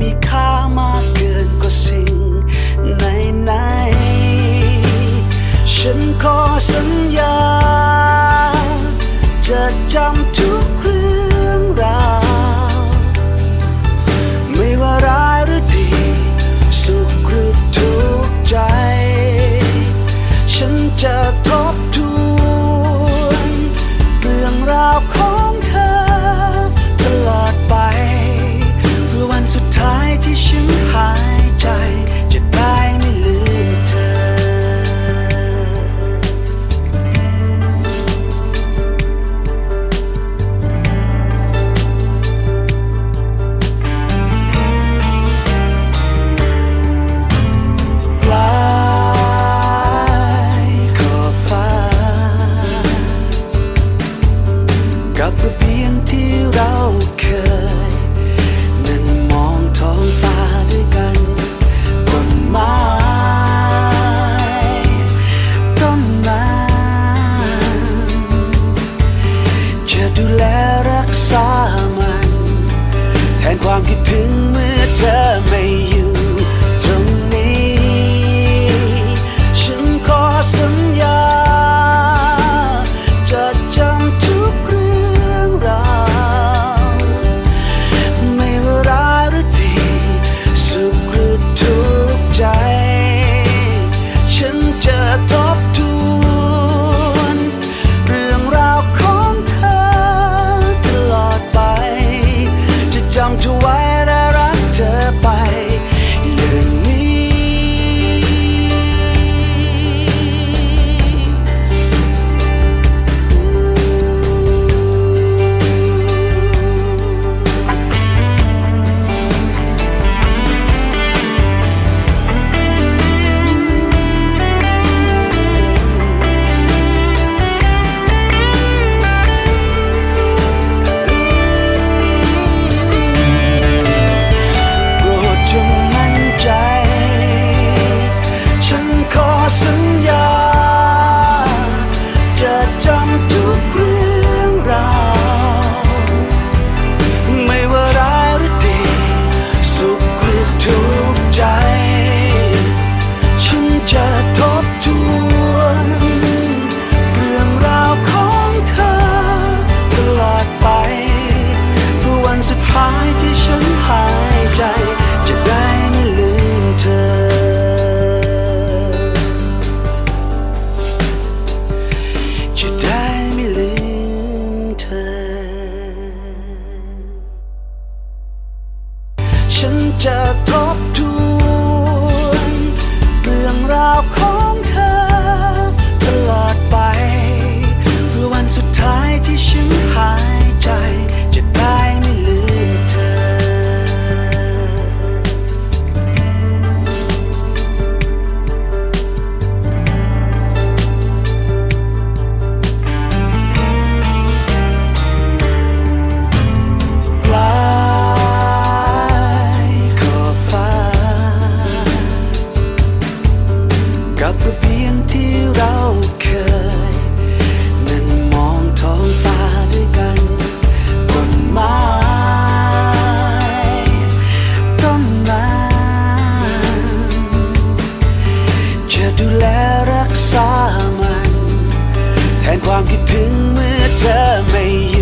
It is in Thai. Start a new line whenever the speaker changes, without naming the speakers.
มีค่ามากเกินกว่าสิ่งไหนไฉันขอสัญญา จะจำทุกเรื่องราว ไม่ว่าร้ายหรือดี สุขหรือทุกข์ใจ ฉันจะทบทวนเรื่องราวของ นความคิดถึงเมื่อเธอไม่อยู่ตรงนี้ ฉันขอสำ ทบทวน เรื่องราวของ ธอดูแลรักษามัน แทนความคิดถึงเมื่อเธอไม่อยู่